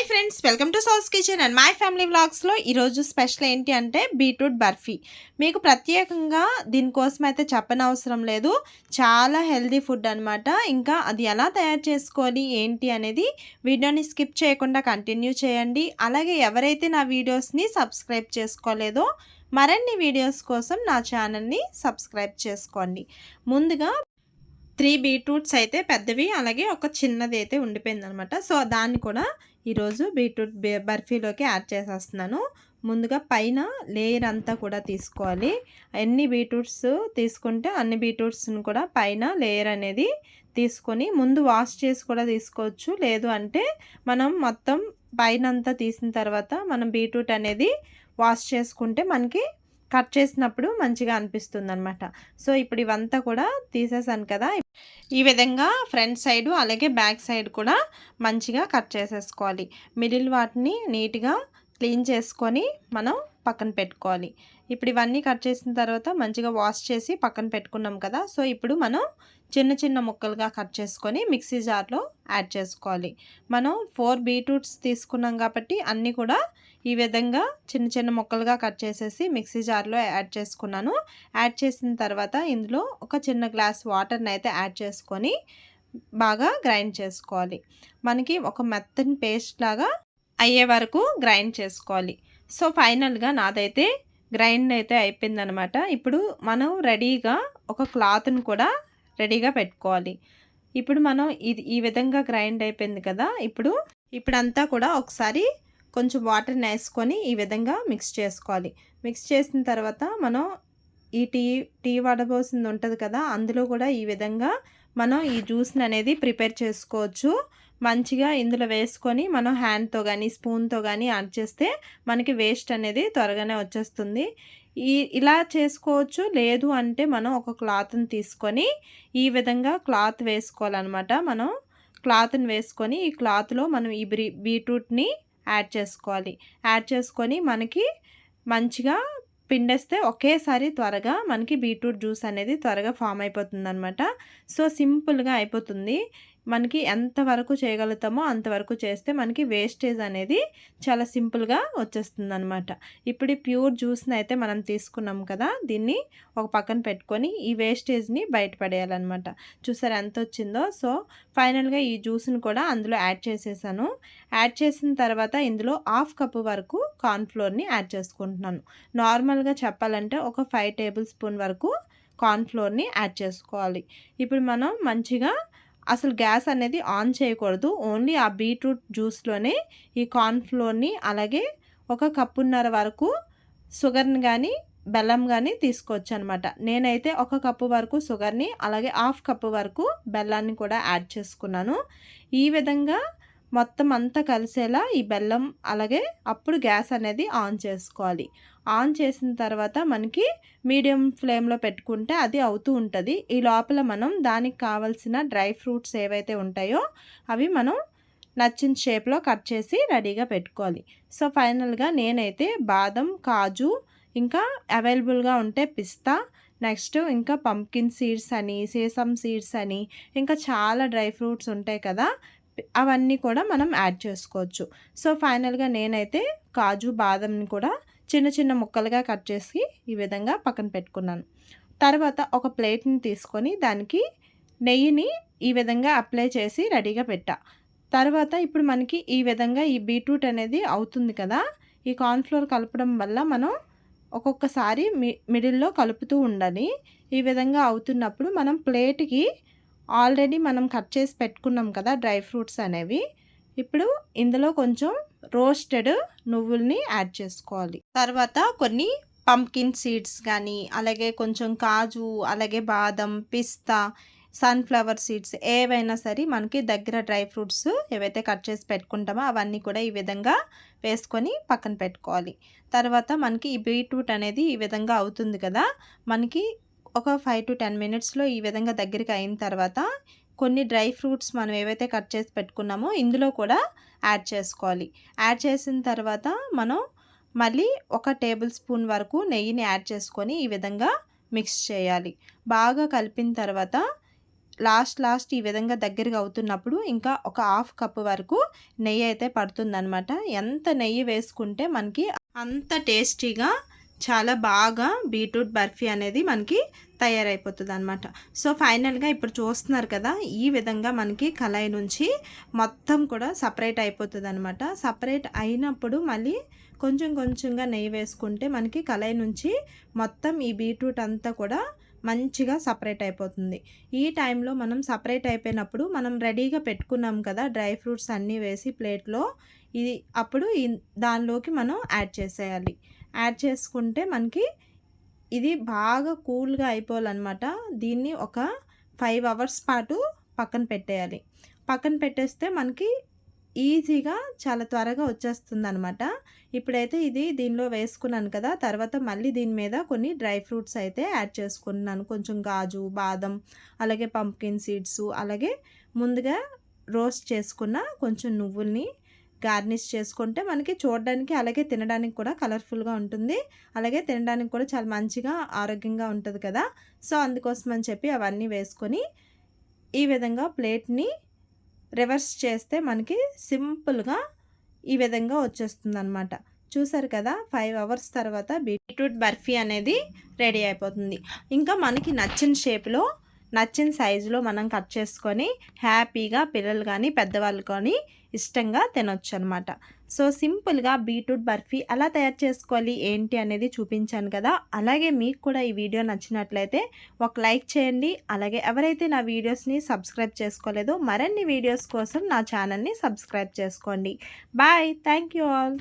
Hi friends welcome to సౌస్ kitchen and my family వ్లాగ్స్లో ఈరోజు స్పెషల్ ఏంటి అంటే బీట్రూట్ బర్ఫీ. మీకు ప్రత్యేకంగా దీనికోసం అయితే చెప్పనవసరం లేదు. చాలా హెల్దీ ఫుడ్ అనమాట ఇంకా అది ఎలా తయారు చేసుకోవాలి ఏంటి అనేది వీడియోని స్కిప్ చేయకుండా కంటిన్యూ చేయండి. అలాగే ఎవరైతే నా వీడియోస్ని సబ్స్క్రైబ్ చేసుకోలేదో మరిన్ని వీడియోస్ కోసం నా ఛానల్ని సబ్స్క్రైబ్ చేసుకోండి. ముందుగా త్రీ బీట్రూట్స్ అయితే పెద్దవి అలాగే ఒక చిన్నది అయితే ఉండిపోయింది అనమాట సో దాన్ని కూడా ఈరోజు బీట్రూట్ బర్ఫీలోకి యాడ్ చేసేస్తున్నాను. ముందుగా పైన లేయర్ అంతా కూడా తీసుకోవాలి. ఎన్ని బీట్రూట్స్ తీసుకుంటే అన్ని బీట్రూట్స్ని కూడా పైన లేయర్ అనేది తీసుకొని ముందు వాష్ చేసి కూడా తీసుకోవచ్చు. లేదు అంటే మనం మొత్తం పైన అంతా తీసిన తర్వాత మనం బీట్రూట్ అనేది వాష్ చేసుకుంటే మనకి కట్ చేసినప్పుడు మంచిగా అనిపిస్తుంది అనమాట సో ఇప్పుడు ఇవంతా కూడా తీసేసాను కదా. ఈ విధంగా ఫ్రంట్ సైడ్ అలాగే బ్యాక్ సైడ్ కూడా మంచిగా కట్ చేసేసుకోవాలి. మిడిల్ వాటిని నీట్గా క్లీన్ చేసుకొని మనం పక్కన పెట్టుకోవాలి. ఇప్పుడు ఇవన్నీ కట్ చేసిన తర్వాత మంచిగా వాష్ చేసి పక్కన పెట్టుకున్నాం కదా సో ఇప్పుడు మనం చిన్న చిన్న ముక్కలుగా కట్ చేసుకొని మిక్సీ జార్లో యాడ్ చేసుకోవాలి. మనం ఫోర్ బీట్రూట్స్ తీసుకున్నాం కాబట్టి అన్నీ కూడా ఈ విధంగా చిన్న చిన్న ముక్కలుగా కట్ చేసేసి మిక్సీ జార్లో యాడ్ చేసుకున్నాను. యాడ్ చేసిన తర్వాత ఇందులో ఒక చిన్న గ్లాస్ వాటర్ని అయితే యాడ్ చేసుకొని బాగా గ్రైండ్ చేసుకోవాలి. మనకి ఒక మెత్తని పేస్ట్ లాగా అయ్యే వరకు గ్రైండ్ చేసుకోవాలి. సో ఫైనల్గా నాదైతే గ్రైండ్ అయితే అయిపోయిందనమాట ఇప్పుడు మనం రెడీగా ఒక క్లాత్ను కూడా రెడీగా పెట్టుకోవాలి. ఇప్పుడు మనం ఇది ఈ విధంగా గ్రైండ్ అయిపోయింది కదా ఇప్పుడు ఇప్పుడంతా కూడా ఒకసారి కొంచెం వాటర్ని వేసుకొని ఈ విధంగా మిక్స్ చేసుకోవాలి. మిక్స్ చేసిన తర్వాత మనం ఈ టీ టీ వడబోసింది ఉంటుంది కదా అందులో కూడా ఈ విధంగా మనం ఈ జ్యూస్ని అనేది ప్రిపేర్ చేసుకోవచ్చు. మంచిగా ఇందులో వేసుకొని మనం హ్యాండ్తో కానీ స్పూన్తో కానీ యాడ్ చేస్తే మనకి వేస్ట్ అనేది త్వరగానే వచ్చేస్తుంది. ఈ ఇలా చేసుకోవచ్చు. లేదు అంటే మనం ఒక క్లాత్ని తీసుకొని ఈ విధంగా క్లాత్ వేసుకోవాలన్నమాట. మనం క్లాత్ని వేసుకొని ఈ క్లాత్లో మనం ఈ బీట్రూట్ని యాడ్ చేసుకోవాలి. యాడ్ చేసుకొని మనకి మంచిగా పిండేస్తే ఒకేసారి త్వరగా మనకి బీట్రూట్ జ్యూస్ అనేది త్వరగా ఫామ్ అయిపోతుంది అనమాట సో సింపుల్గా అయిపోతుంది. మనకి ఎంతవరకు చేయగలుగుతామో అంతవరకు చేస్తే మనకి వేస్టేజ్ అనేది చాలా సింపుల్గా వచ్చేస్తుంది అనమాట ఇప్పుడు ప్యూర్ జ్యూస్ని అయితే మనం తీసుకున్నాం కదా దీన్ని ఒక పక్కన పెట్టుకొని ఈ వేస్టేజ్ని బయటపడేయాలన్నమాట చూసారు ఎంత వచ్చిందో? సో ఫైనల్గా ఈ జ్యూస్ని కూడా అందులో యాడ్ చేసేసాను. యాడ్ చేసిన తర్వాత ఇందులో హాఫ్ కప్ వరకు కార్న్ఫ్లోర్ని యాడ్ చేసుకుంటున్నాను. నార్మల్గా చెప్పాలంటే ఒక ఫైవ్ టేబుల్ స్పూన్ వరకు కార్న్ఫ్లోర్ని యాడ్ చేసుకోవాలి. ఇప్పుడు మనం మంచిగా అసలు గ్యాస్ అనేది ఆన్ చేయకూడదు. ఓన్లీ ఆ బీట్రూట్ జ్యూస్లోనే ఈ కార్న్ఫ్లోర్ని అలాగే ఒక కప్పున్నర వరకు షుగర్ని కానీ బెల్లం కానీ తీసుకోవచ్చు అనమాట నేనైతే ఒక కప్పు వరకు షుగర్ని అలాగే హాఫ్ కప్పు వరకు బెల్లాన్ని కూడా యాడ్ చేసుకున్నాను. ఈ విధంగా మొత్తం అంతా కలిసేలా ఈ బెల్లం అలాగే అప్పుడు గ్యాస్ అనేది ఆన్ చేసుకోవాలి. ఆన్ చేసిన తర్వాత మనకి మీడియం ఫ్లేమ్లో పెట్టుకుంటే అది అవుతూ ఉంటుంది. ఈ లోపల మనం దానికి కావలసిన డ్రై ఫ్రూట్స్ ఏవైతే ఉంటాయో అవి మనం నచ్చిన షేప్లో కట్ చేసి రెడీగా పెట్టుకోవాలి. సో ఫైనల్గా నేనైతే బాదం కాజు ఇంకా అవైలబుల్గా ఉంటే పిస్తా నెక్స్ట్ ఇంకా పంకిన్ సీడ్స్ అని సేసమ్ సీడ్స్ అని ఇంకా చాలా డ్రై ఫ్రూట్స్ ఉంటాయి కదా అవన్నీ కూడా మనం యాడ్ చేసుకోవచ్చు. సో ఫైనల్గా నేనైతే కాజు బాదంని కూడా చిన్న చిన్న ముక్కలుగా కట్ చేసి ఈ విధంగా పక్కన పెట్టుకున్నాను. తర్వాత ఒక ప్లేట్ని తీసుకొని దానికి నెయ్యిని ఈ విధంగా అప్లై చేసి రెడీగా పెట్టా. తర్వాత ఇప్పుడు మనకి ఈ విధంగా ఈ బీట్రూట్ అనేది అవుతుంది కదా ఈ కార్న్ఫ్లోర్ కలపడం వల్ల మనం ఒక్కొక్కసారి మి మిడిల్లో కలుపుతూ ఉండాలి. ఈ విధంగా అవుతున్నప్పుడు మనం ప్లేట్కి ఆల్రెడీ మనం కట్ చేసి పెట్టుకున్నాం కదా డ్రై ఫ్రూట్స్ అనేవి. ఇప్పుడు ఇందులో కొంచెం రోస్టెడ్ నువ్వుల్ని యాడ్ చేసుకోవాలి. తర్వాత కొన్ని పంకిన్ సీడ్స్ కానీ అలాగే కొంచెం కాజు అలాగే బాదం పిస్తా సన్ఫ్లవర్ సీడ్స్ ఏవైనా సరే మనకి దగ్గర డ్రై ఫ్రూట్స్ ఏవైతే కట్ చేసి పెట్టుకుంటామో అవన్నీ కూడా ఈ విధంగా వేసుకొని పక్కన పెట్టుకోవాలి. తర్వాత మనకి ఈ బీట్రూట్ అనేది ఈ విధంగా అవుతుంది కదా మనకి ఒక ఫైవ్ టు టెన్ మినిట్స్లో ఈ విధంగా దగ్గరికి అయిన తర్వాత కొన్ని డ్రై ఫ్రూట్స్ మనం ఏవైతే కట్ చేసి పెట్టుకున్నామో ఇందులో కూడా యాడ్ చేసుకోవాలి. యాడ్ చేసిన తర్వాత మనం మళ్ళీ ఒక టేబుల్ స్పూన్ వరకు నెయ్యిని యాడ్ చేసుకొని ఈ విధంగా మిక్స్ చేయాలి. బాగా కలిపిన తర్వాత లాస్ట్ లాస్ట్ ఈ విధంగా దగ్గరగా అవుతున్నప్పుడు ఇంకా ఒక హాఫ్ కప్ వరకు నెయ్యి అయితే పడుతుందనమాట ఎంత నెయ్యి వేసుకుంటే మనకి అంత టేస్టీగా చాలా బాగా బీట్రూట్ బర్ఫీ అనేది మనకి తయారైపోతుంది అనమాట సో ఫైనల్గా ఇప్పుడు చూస్తున్నారు కదా ఈ విధంగా మనకి కళాయి నుంచి మొత్తం కూడా సపరేట్ అయిపోతుంది అనమాట సపరేట్ అయినప్పుడు మళ్ళీ కొంచెం కొంచెంగా నెయ్యి వేసుకుంటే మనకి కళాయి నుంచి మొత్తం ఈ బీట్రూట్ అంతా కూడా మంచిగా సపరేట్ అయిపోతుంది. ఈ టైంలో మనం సపరేట్ అయిపోయినప్పుడు మనం రెడీగా పెట్టుకున్నాం కదా డ్రై ఫ్రూట్స్ అన్నీ వేసి ప్లేట్లో ఇది అప్పుడు దానిలోకి మనం యాడ్ చేసేయాలి. యాడ్ చేసుకుంటే మనకి ఇది బాగా కూల్గా అయిపోవాలన్నమాట. దీన్ని ఒక ఫైవ్ అవర్స్ పాటు పక్కన పెట్టేయాలి. పక్కన పెట్టేస్తే మనకి ఈజీగా చాలా త్వరగా వచ్చేస్తుంది అనమాట ఇప్పుడైతే ఇది దీనిలో వేసుకున్నాను కదా తర్వాత మళ్ళీ దీని మీద కొన్ని డ్రై ఫ్రూట్స్ అయితే యాడ్ చేసుకున్నాను. కొంచెం గాజు బాదం అలాగే పంప్కిన్ సీడ్స్ అలాగే ముందుగా రోస్ట్ చేసుకున్న కొంచెం నువ్వుల్ని గార్నిష్ చేసుకుంటే మనకి చూడడానికి అలాగే తినడానికి కూడా కలర్ఫుల్గా ఉంటుంది. అలాగే తినడానికి కూడా చాలా మంచిగా ఆరోగ్యంగా ఉంటుంది కదా. సో అందుకోసం అని చెప్పి అవన్నీ వేసుకొని ఈ విధంగా ప్లేట్ని రివర్స్ చేస్తే మనకి సింపుల్గా ఈ విధంగా వచ్చేస్తుంది అనమాట చూసారు కదా ఫైవ్ అవర్స్ తర్వాత బీట్రూట్ బర్ఫీ అనేది రెడీ అయిపోతుంది. ఇంకా మనకి నచ్చిన షేప్లో నచ్చిన సైజులో మనం కట్ చేసుకొని హ్యాపీగా పిల్లలు కానీ పెద్దవాళ్ళు కానీ ఇష్టంగా తినొచ్చు అనమాట సో సింపుల్గా బీట్రూట్ బర్ఫీ ఎలా తయారు చేసుకోవాలి ఏంటి అనేది చూపించాను కదా. అలాగే మీకు కూడా ఈ వీడియో నచ్చినట్లయితే ఒక లైక్ చేయండి. అలాగే ఎవరైతే నా వీడియోస్ని సబ్స్క్రైబ్ చేసుకోలేదో మరిన్ని వీడియోస్ కోసం నా ఛానల్ని సబ్స్క్రైబ్ చేసుకోండి. బాయ్. Thank you all.